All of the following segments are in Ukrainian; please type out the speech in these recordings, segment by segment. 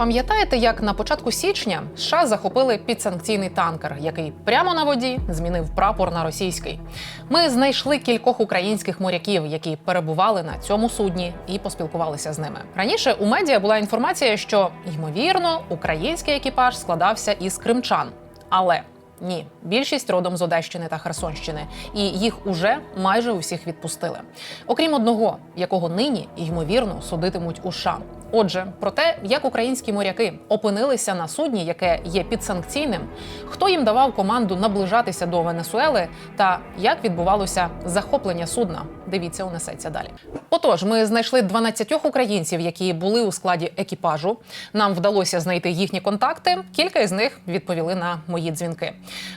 Пам'ятаєте, як на початку січня США захопили підсанкційний танкер, який прямо на воді змінив прапор на російський? Ми знайшли кількох українських моряків, які перебували на цьому судні, і поспілкувалися з ними. Раніше у медіа була інформація, що ймовірно український екіпаж складався із кримчан, але ні, більшість родом з Одещини та Херсонщини, і їх уже майже усіх відпустили. Окрім одного, якого нині ймовірно судитимуть у США. Отже, про те, як українські моряки опинилися на судні, яке є підсанкційним, хто їм давав команду наближатися до Венесуели, та як відбувалося захоплення судна. Дивіться, унесеться далі. Отож, ми знайшли 12 українців, які були у складі екіпажу. Нам вдалося знайти їхні контакти. Кілька із них відповіли на мої дзвінки.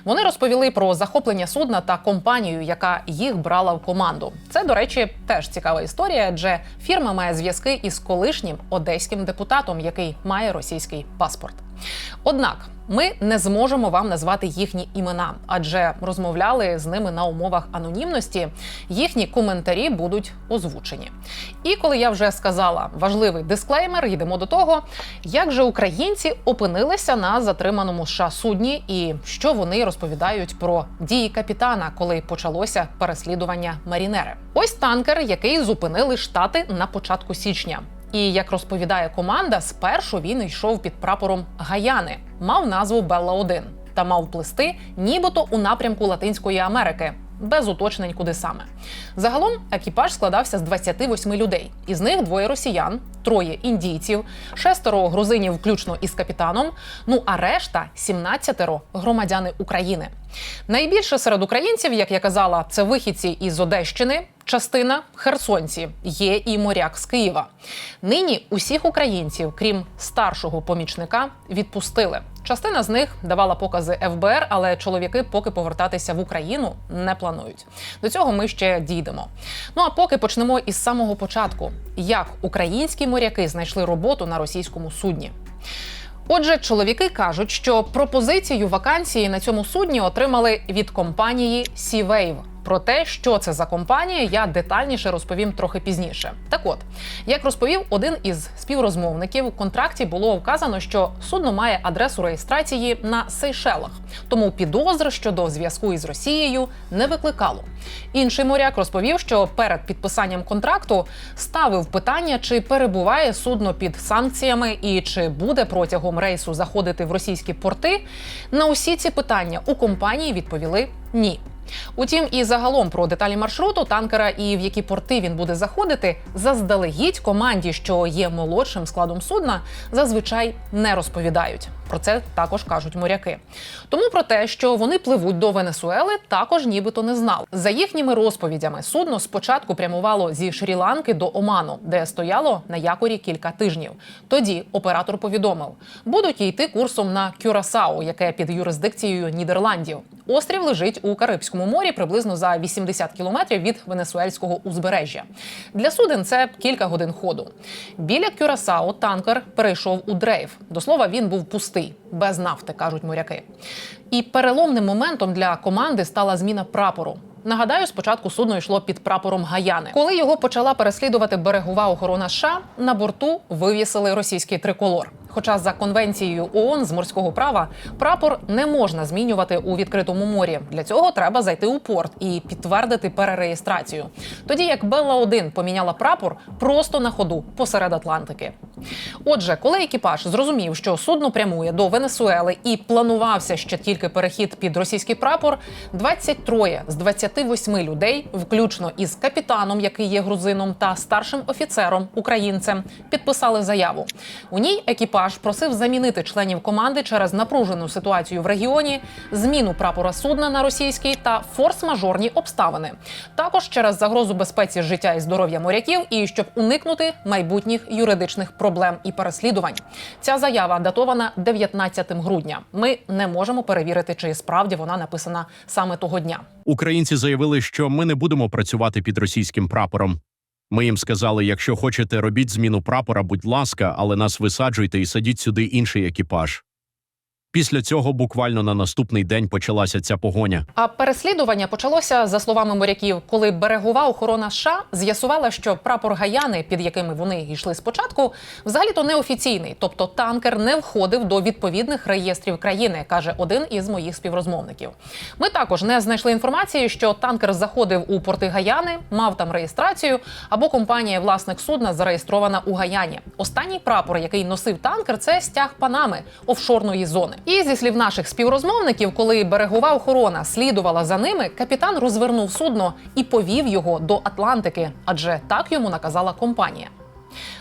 Вони розповіли про захоплення судна та компанію, яка їх брала в команду. Це, до речі, теж цікава історія, адже фірма має зв'язки із колишнім одеським депутатом, який має російський паспорт. Однак ми не зможемо вам назвати їхні імена, адже розмовляли з ними на умовах анонімності. Їхні коментарі будуть озвучені. І коли я вже сказала важливий дисклеймер, йдемо до того, як же українці опинилися на затриманому США судні, і що вони розповідають про дії капітана, коли почалося переслідування марінери. Ось танкер, який зупинили штати на початку січня. І як розповідає команда, спершу він йшов під прапором Гаяни, мав назву Белла 1 та мав плисти, нібито у напрямку Латинської Америки. Без уточнень, куди саме загалом екіпаж складався з 28 людей, із них двоє росіян, троє індійців, шестеро грузинів, включно із капітаном. Ну а решта 17 громадяни України. Найбільше серед українців, як я казала, це вихідці із Одещини, частина херсонці, є і моряк з Києва. Нині усіх українців, крім старшого помічника, відпустили. Частина з них давала покази ФБР, але чоловіки поки повертатися в Україну не планують. До цього ми ще дійдемо. Ну а поки почнемо із самого початку, як українські моряки знайшли роботу на російському судні. Отже, чоловіки кажуть, що пропозицію вакансії на цьому судні отримали від компанії Sea-Wave. Про те, що це за компанія, я детальніше розповім трохи пізніше. Так от, як розповів один із співрозмовників, у контракті було вказано, що судно має адресу реєстрації на Сейшелах, тому підозр щодо зв'язку із Росією не викликало. Інший моряк розповів, що перед підписанням контракту ставив питання, чи перебуває судно під санкціями і чи буде протягом рейсу заходити в російські порти. На усі ці питання у компанії відповіли ні. Утім, і загалом про деталі маршруту танкера і в які порти він буде заходити, заздалегідь команді, що є молодшим складом судна, зазвичай не розповідають. Про це також кажуть моряки. Тому про те, що вони пливуть до Венесуели, також нібито не знали. За їхніми розповідями, судно спочатку прямувало зі Шрі-Ланки до Оману, де стояло на якорі кілька тижнів. Тоді оператор повідомив, будуть йти курсом на Кюрасао, яке під юрисдикцією Нідерландів. Острів лежить у Карибському морі приблизно за 80 кілометрів від венесуельського узбережжя. Для суден це кілька годин ходу. Біля Кюрасао танкер перейшов у дрейф. До слова, він був пустий, без нафти, кажуть моряки. І переломним моментом для команди стала зміна прапору. Нагадаю, спочатку судно йшло під прапором Гаяни. Коли його почала переслідувати берегова охорона США, на борту вивісили російський триколор. Хоча за конвенцією ООН з морського права прапор не можна змінювати у відкритому морі. Для цього треба зайти у порт і підтвердити перереєстрацію. Тоді як Белла 1 поміняла прапор просто на ходу посеред Атлантики. Отже, коли екіпаж зрозумів, що судно прямує до Венесуели і планувався ще тільки перехід під російський прапор, 23 з 28 людей, включно із капітаном, який є грузином, та старшим офіцером українцем, підписали заяву. У ній екіпаж просив замінити членів команди через напружену ситуацію в регіоні, зміну прапора судна на російський та форс-мажорні обставини. Також через загрозу безпеці життя і здоров'я моряків, і щоб уникнути майбутніх юридичних проблем і переслідувань. Ця заява датована 19 грудня. Ми не можемо перевірити, чи справді вона написана саме того дня. Українці заявили, що ми не будемо працювати під російським прапором. Ми їм сказали: якщо хочете, робіть зміну прапора, будь ласка, але нас висаджуйте і садіть сюди інший екіпаж. Після цього буквально на наступний день почалася ця погоня. А переслідування почалося за словами моряків, коли берегова охорона США з'ясувала, що прапор Гаяни, під якими вони йшли спочатку, взагалі-то неофіційний, тобто танкер не входив до відповідних реєстрів країни, каже один із моїх співрозмовників. Ми також не знайшли інформації, що танкер заходив у порти Гаяни, мав там реєстрацію, або компанія власник судна зареєстрована у Гаяні. Останній прапор, який носив танкер, це стяг Панами офшорної зони. І зі слів наших співрозмовників, коли берегова охорона слідувала за ними, капітан розвернув судно і повів його до Атлантики, адже так йому наказала компанія.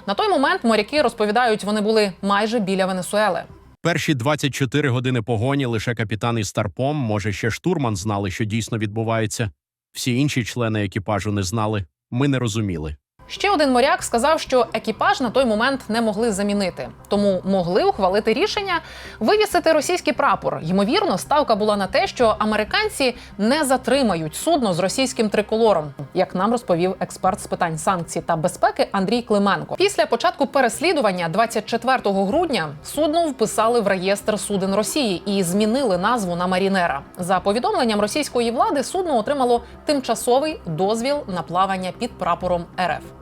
На той момент моряки розповідають, вони були майже біля Венесуели. Перші 24 години погоні лише капітан із старпом, може ще штурман знали, що дійсно відбувається. Всі інші члени екіпажу не знали. Ми не розуміли. Ще один моряк сказав, що екіпаж на той момент не могли замінити, тому могли ухвалити рішення вивісити російський прапор. Ймовірно, ставка була на те, що американці не затримають судно з російським триколором, як нам розповів експерт з питань санкцій та безпеки Андрій Клименко. Після початку переслідування, 24 грудня, судно вписали в реєстр суден Росії і змінили назву на Марінера. За повідомленням російської влади, судно отримало тимчасовий дозвіл на плавання під прапором РФ.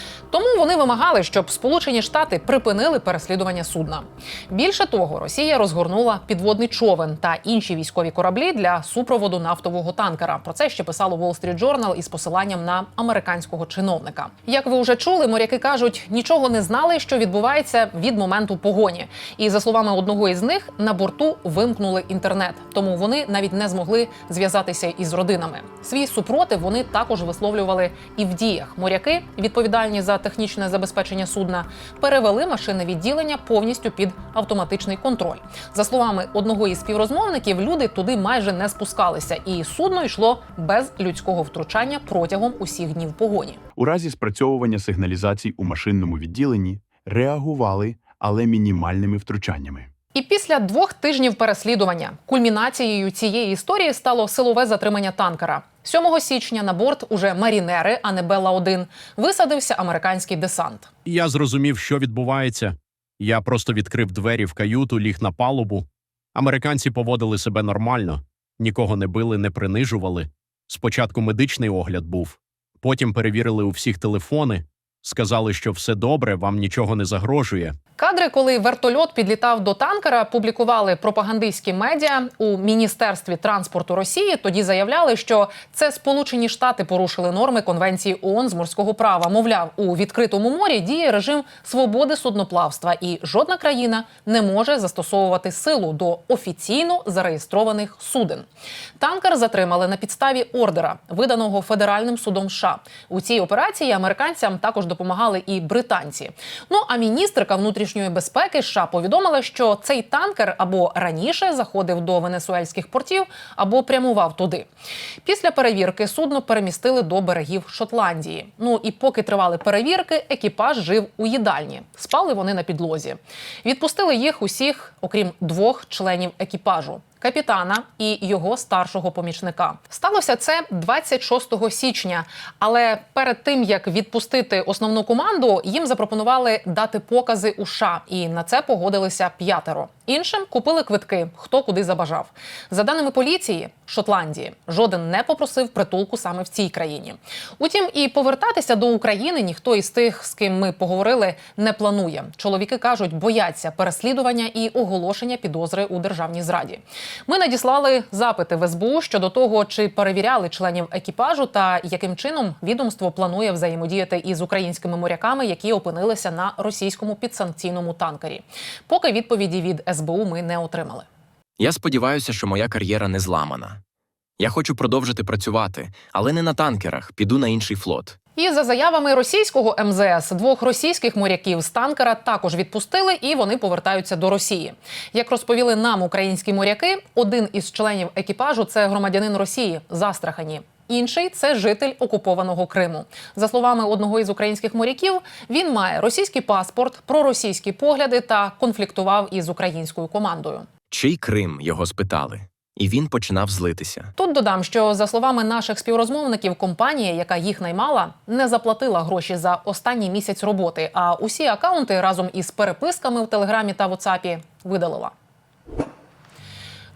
Тому вони вимагали, щоб Сполучені Штати припинили переслідування судна. Більше того, Росія розгорнула підводний човен та інші військові кораблі для супроводу нафтового танкера. Про це ще писало Wall Street Journal із посиланням на американського чиновника. Як ви вже чули, моряки кажуть, нічого не знали, що відбувається від моменту погоні. І за словами одного із них, на борту вимкнули інтернет, тому вони навіть не змогли зв'язатися із родинами. Свій супротив вони також висловлювали і в діях. Моряки відповідальні за технічне забезпечення судна, перевели машини відділення повністю під автоматичний контроль. За словами одного із співрозмовників, люди туди майже не спускалися, і судно йшло без людського втручання протягом усіх днів погоні. У разі спрацьовування сигналізацій у машинному відділенні реагували, але мінімальними втручаннями. І після двох тижнів переслідування кульмінацією цієї історії стало силове затримання танкера. 7 січня на борт уже марінери, а не Белла 1 висадився американський десант. Я зрозумів, що відбувається. Я просто відкрив двері в каюту, ліг на палубу. Американці поводили себе нормально, нікого не били, не принижували. Спочатку медичний огляд був, потім перевірили у всіх телефони, сказали, що все добре, вам нічого не загрожує. Кадри, коли вертольот підлітав до танкера, публікували пропагандистські медіа у міністерстві транспорту Росії. Тоді заявляли, що це Сполучені Штати порушили норми конвенції ООН з морського права. Мовляв, у відкритому морі діє режим свободи судноплавства, і жодна країна не може застосовувати силу до офіційно зареєстрованих суден. Танкер затримали на підставі ордера, виданого федеральним судом США. У цій операції американцям також допомагали і британці. Ну а міністрка внутрішньої безпеки США повідомила, що цей танкер або раніше заходив до венесуельських портів, або прямував туди. Після перевірки судно перемістили до берегів Шотландії. Ну і поки тривали перевірки, екіпаж жив у їдальні. Спали вони на підлозі. Відпустили їх усіх, окрім двох членів екіпажу. Капітана і його старшого помічника сталося це 26 січня. Але перед тим як відпустити основну команду, їм запропонували дати покази у США, і на це погодилися п'ятеро. Іншим купили квитки, хто куди забажав. За даними поліції Шотландії, жоден не попросив притулку саме в цій країні. Утім, і повертатися до України ніхто із тих, з ким ми поговорили, не планує. Чоловіки кажуть, бояться переслідування і оголошення підозри у державній зраді. Ми надіслали запити в СБУ щодо того, чи перевіряли членів екіпажу та яким чином відомство планує взаємодіяти із українськими моряками, які опинилися на російському підсанкційному танкері. Поки відповіді від СБУ ми не отримали. Я сподіваюся, що моя кар'єра не зламана. Я хочу продовжити працювати, але не на танкерах, піду на інший флот. І за заявами російського МЗС, двох російських моряків з танкера також відпустили, і вони повертаються до Росії. Як розповіли нам українські моряки, один із членів екіпажу це громадянин Росії з Астрахані. Інший це житель окупованого Криму. За словами одного із українських моряків, він має російський паспорт, проросійські погляди та конфліктував із українською командою. Чий Крим його спитали, і він починав злитися. Тут додам, що за словами наших співрозмовників, компанія, яка їх наймала, не заплатила гроші за останній місяць роботи. А усі акаунти разом із переписками в Телеграмі та Ватсапі видалила.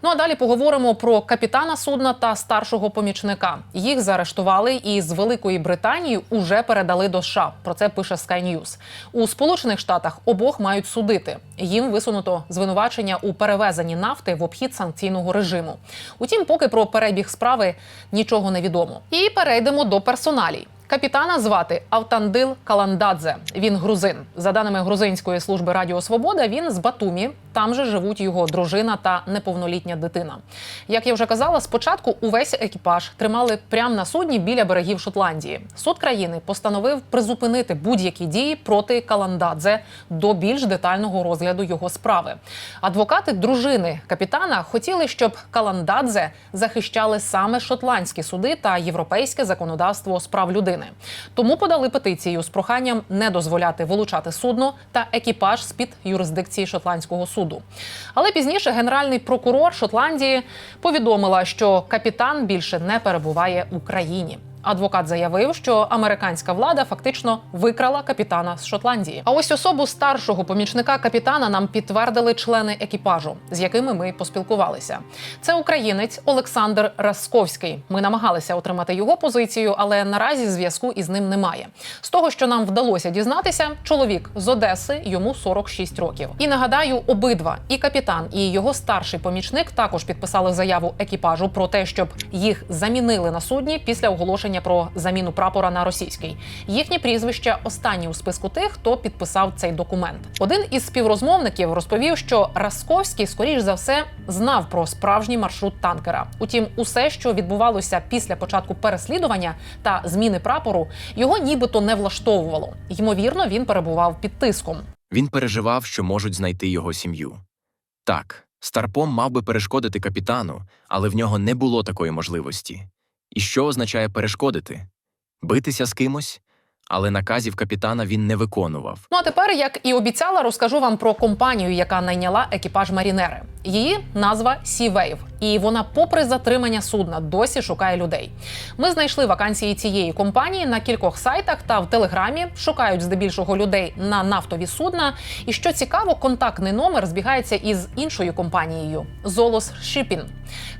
Ну а далі поговоримо про капітана судна та старшого помічника. Їх заарештували і з Великої Британії уже передали до США. Про це пише Sky News. У Сполучених Штатах обох мають судити. Їм висунуто звинувачення у перевезенні нафти в обхід санкційного режиму. Утім, поки про перебіг справи нічого не відомо. І перейдемо до персоналій. Капітана звати Автандил Каландадзе. Він грузин. За даними грузинської служби Радіо Свобода, він з Батумі. Там же живуть його дружина та неповнолітня дитина. Як я вже казала, спочатку увесь екіпаж тримали прямо на судні біля берегів Шотландії. Суд країни постановив призупинити будь-які дії проти Каландадзе до більш детального розгляду його справи. Адвокати дружини капітана хотіли, щоб Каландадзе захищали саме шотландські суди та європейське законодавство з прав людини. Тому подали петицію з проханням не дозволяти вилучати судно та екіпаж з під юрисдикції шотландського суду. Але пізніше генеральний прокурор Шотландії повідомила, що капітан більше не перебуває у країні. Адвокат заявив, що американська влада фактично викрала капітана з Шотландії. А ось особу старшого помічника капітана нам підтвердили члени екіпажу, з якими ми поспілкувалися. Це українець Олександр Расковський. Ми намагалися отримати його позицію, але наразі зв'язку із ним немає. З того, що нам вдалося дізнатися, чоловік з Одеси йому 46 років. І нагадаю, обидва і капітан, і його старший помічник також підписали заяву екіпажу про те, щоб їх замінили на судні після оголошення про заміну прапора на російський. Їхні прізвища останні у списку тих, хто підписав цей документ. Один із співрозмовників розповів, що Расковський, скоріш за все, знав про справжній маршрут танкера. Утім, усе, що відбувалося після початку переслідування та зміни прапору, його нібито не влаштовувало. Ймовірно, він перебував під тиском. Він переживав, що можуть знайти його сім'ю. Так, Старпом мав би перешкодити капітану, але в нього не було такої можливості. І що означає перешкодити? Битися з кимось? Але наказів капітана він не виконував. Ну а тепер, як і обіцяла, розкажу вам про компанію, яка найняла екіпаж Марінери. Її назва Wave. і вона, попри затримання судна, досі шукає людей. Ми знайшли вакансії цієї компанії на кількох сайтах та в телеграмі. Шукають здебільшого людей на нафтові судна. І що цікаво, контактний номер збігається із іншою компанією Золос Shipping,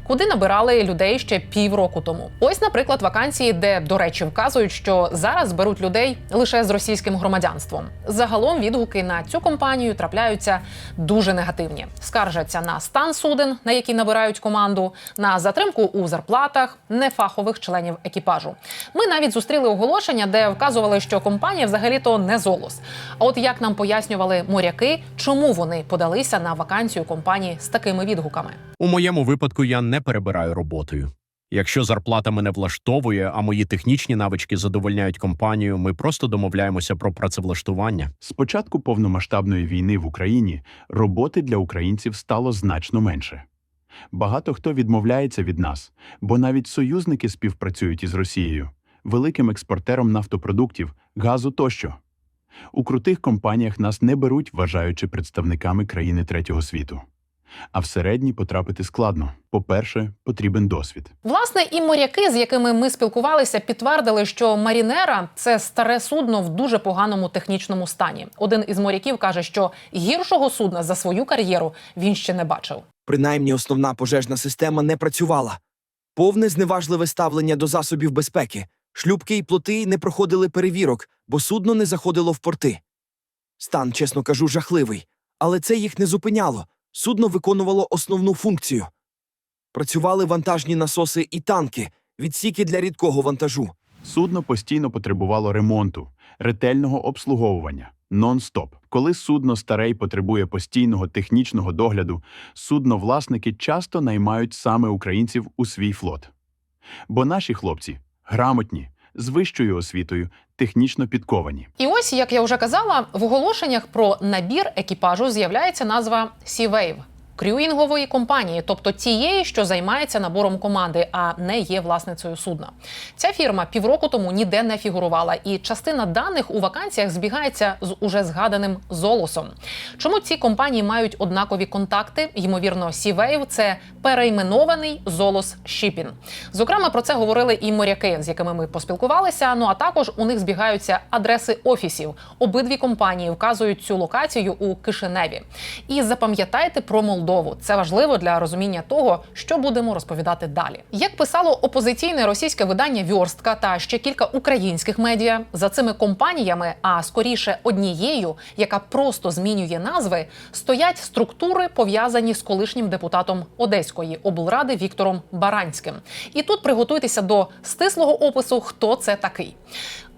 куди набирали людей ще півроку тому. Ось, наприклад, вакансії, де, до речі, вказують, що зараз беруть людей лише з російським громадянством. Загалом відгуки на цю компанію трапляються дуже негативні. Скаржаться на стан суден, на які набирають команду, на затримку у зарплатах нефахових членів екіпажу. Ми навіть зустріли оголошення, де вказували, що компанія взагалі-то не золос. А от як нам пояснювали моряки, чому вони подалися на вакансію компанії з такими відгуками. У моєму випадку я не перебираю роботою. Якщо зарплата мене влаштовує, а мої технічні навички задовольняють компанію, ми просто домовляємося про працевлаштування. З початку повномасштабної війни в Україні роботи для українців стало значно менше. Багато хто відмовляється від нас, бо навіть союзники співпрацюють із Росією, великим експортером нафтопродуктів, газу тощо. У крутих компаніях нас не беруть, вважаючи представниками країни третього світу. А всередні потрапити складно. По-перше, потрібен досвід. Власне, і моряки, з якими ми спілкувалися, підтвердили, що Марінера це старе судно в дуже поганому технічному стані. Один із моряків каже, що гіршого судна за свою кар'єру він ще не бачив. Принаймні основна пожежна система не працювала. Повне зневажливе ставлення до засобів безпеки. Шлюбки й плоти не проходили перевірок, бо судно не заходило в порти. Стан, чесно кажу, жахливий. Але це їх не зупиняло. Судно виконувало основну функцію. Працювали вантажні насоси і танки, відсіки для рідкого вантажу. Судно постійно потребувало ремонту, ретельного обслуговування, нон-стоп. Коли судно старе й потребує постійного технічного догляду, судновласники часто наймають саме українців у свій флот. Бо наші хлопці грамотні, з вищою освітою, технічно підковані. І ось, як я вже казала, в оголошеннях про набір екіпажу з'являється назва Wave – крюїнгової компанії, тобто тієї, що займається набором команди, а не є власницею судна. Ця фірма півроку тому ніде не фігурувала, і частина даних у вакансіях збігається з уже згаданим золосом. Чому ці компанії мають однакові контакти? Ймовірно, Wave – це перейменований золос Shipping. Зокрема, про це говорили і моряки, з якими ми поспілкувалися. Ну а також у них збігаються адреси офісів. Обидві компанії вказують цю локацію у Кишиневі. І запам'ятайте про Молдову. Молдову. Це важливо для розуміння того, що будемо розповідати далі. Як писало опозиційне російське видання Вьорстка та ще кілька українських медіа, за цими компаніями, а скоріше однією, яка просто змінює назви, стоять структури, пов'язані з колишнім депутатом Одеської облради Віктором Баранським. І тут приготуйтеся до стислого опису, хто це такий.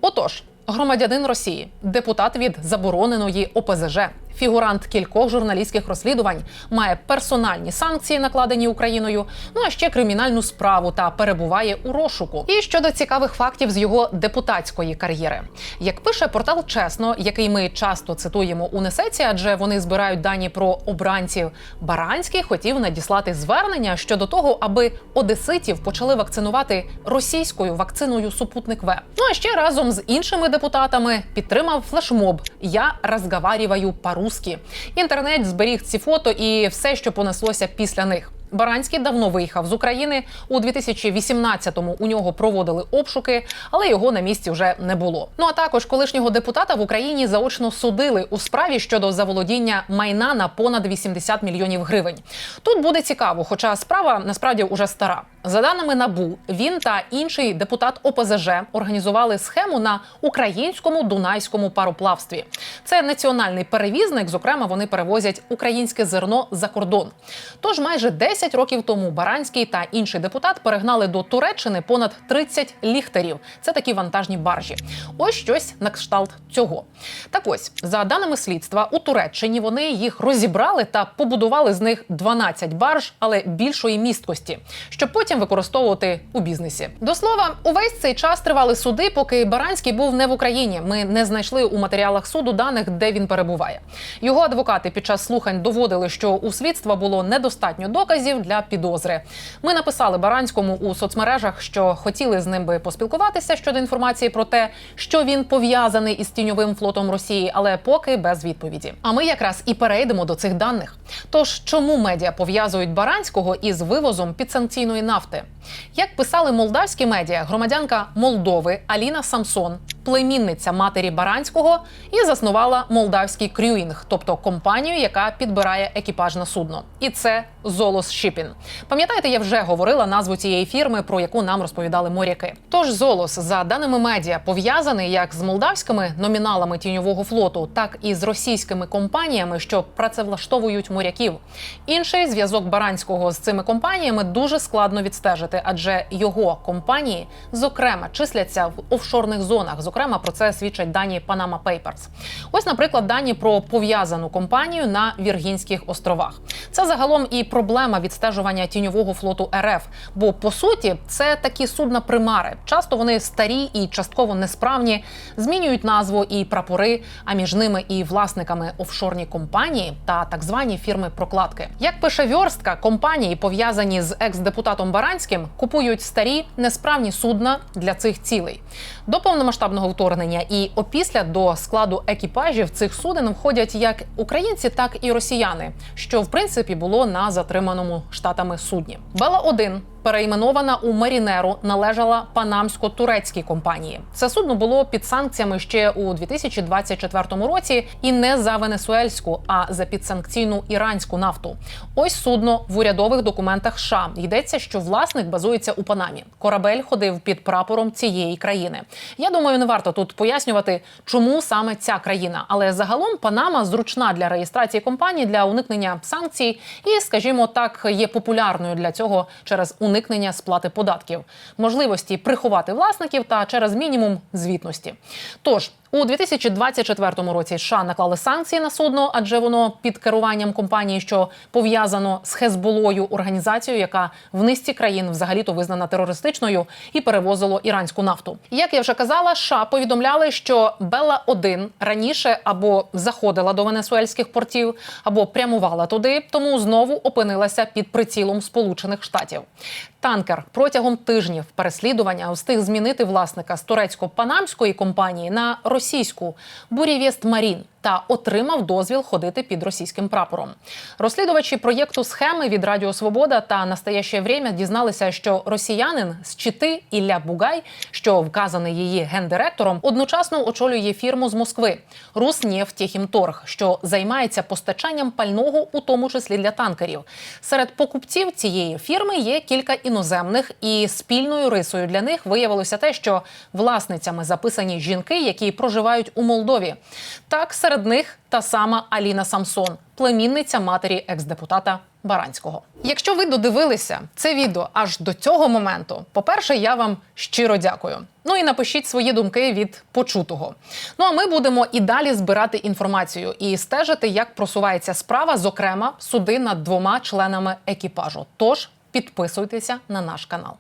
Отож. Громадянин Росії, депутат від забороненої ОПЗЖ, фігурант кількох журналістських розслідувань, має персональні санкції, накладені Україною, ну а ще кримінальну справу та перебуває у розшуку. І щодо цікавих фактів з його депутатської кар'єри, як пише портал Чесно, який ми часто цитуємо у Несеці, адже вони збирають дані про обранців. Баранський хотів надіслати звернення щодо того, аби одеситів почали вакцинувати російською вакциною Супутник В. Ну а ще разом з іншими депутатами підтримав флешмоб Я розговарюваю по-русски». Інтернет зберіг ці фото і все, що понеслося після них. Баранський давно виїхав з України. У 2018-му у нього проводили обшуки, але його на місці вже не було. Ну а також колишнього депутата в Україні заочно судили у справі щодо заволодіння майна на понад 80 мільйонів гривень. Тут буде цікаво, хоча справа насправді уже стара. За даними НАБУ, він та інший депутат ОПЗЖ організували схему на українському дунайському пароплавстві. Це національний перевізник. Зокрема, вони перевозять українське зерно за кордон. Тож майже 10 років тому Баранський та інший депутат перегнали до Туреччини понад 30 ліхтарів. Це такі вантажні баржі. Ось щось на кшталт цього. Так ось, за даними слідства, у Туреччині вони їх розібрали та побудували з них 12 барж, але більшої місткості, щоб потім використовувати у бізнесі. До слова, увесь цей час тривали суди, поки Баранський був не в Україні. Ми не знайшли у матеріалах суду даних, де він перебуває. Його адвокати під час слухань доводили, що у слідства було недостатньо доказів для підозри. Ми написали Баранському у соцмережах, що хотіли з ним би поспілкуватися щодо інформації про те, що він пов'язаний із тіньовим флотом Росії, але поки без відповіді. А ми якраз і перейдемо до цих даних. Тож чому медіа пов'язують Баранського із вивозом підсанкційної нафти? Як писали молдавські медіа, громадянка Молдови Аліна Самсон, племінниця матері Баранського, і заснувала молдавський крюїнг, тобто компанію, яка підбирає екіпаж на судно. І це Золос Шіпін. Пам'ятаєте, я вже говорила назву цієї фірми, про яку нам розповідали моряки. Тож Золос, за даними медіа, пов'язаний як з молдавськими номіналами тіньового флоту, так і з російськими компаніями, що працевлаштовують моряків. Інший зв'язок Баранського з цими компаніями дуже складно відстежити, адже його компанії зокрема числяться в офшорних зонах. Зокрема, про це свідчать дані Panama Papers. Ось, наприклад, дані про пов'язану компанію на Віргінських островах. Це загалом і проблема відстежування тіньового флоту РФ. Бо по суті це такі судна примари. Часто вони старі і частково несправні, змінюють назву і прапори, а між ними і власниками офшорні компанії та так звані фірми прокладки. Як пише Вьорстка, компанії, пов'язані з екс-депутатом Баранським, купують старі несправні судна для цих цілей. До повномасштабного вторгнення і опісля до складу екіпажів цих суден входять як українці, так і росіяни, що в принципі було на затриманому штатами судні. Бела 1 перейменована у Марінеру, належала панамсько-турецькій компанії. Це судно було під санкціями ще у 2024 році, і не за венесуельську, а за підсанкційну іранську нафту. Ось судно в урядових документах США йдеться, що власник базується у Панамі. Корабель ходив під прапором цієї країни. Я думаю, не варто тут пояснювати, чому саме ця країна, але загалом Панама зручна для реєстрації компаній для уникнення санкцій, і, скажімо так, є популярною для цього через уникнення сплати податків, можливості приховати власників та через мінімум звітності. Тож у 2024 році США наклали санкції на судно, адже воно під керуванням компанії, що пов'язано з Хезболою, організацією, яка в низці країн взагалі-то визнана терористичною і перевозило іранську нафту. Як я вже казала, США повідомляли, що Белла 1 раніше або заходила до венесуельських портів, або прямувала туди, тому знову опинилася під прицілом Сполучених Штатів. Танкер протягом тижнів переслідування встиг змінити власника з турецько-панамської компанії на російську Бурєвєст Марін. Та отримав дозвіл ходити під російським прапором. Розслідувачі проєкту схеми від Радіо Свобода та настояще время дізналися, що росіянин з Чити Ілля Бугай, що вказаний її гендиректором, одночасно очолює фірму з Москви Руснефтехімторг, що займається постачанням пального, у тому числі для танкерів. Серед покупців цієї фірми є кілька іноземних, і спільною рисою для них виявилося те, що власницями записані жінки, які проживають у Молдові. Так, серед них та сама Аліна Самсон, племінниця матері екс-депутата Баранського. Якщо ви додивилися це відео аж до цього моменту, по-перше, я вам щиро дякую. Ну і напишіть свої думки від почутого. Ну а ми будемо і далі збирати інформацію і стежити, як просувається справа, зокрема суди над двома членами екіпажу. Тож підписуйтеся на наш канал.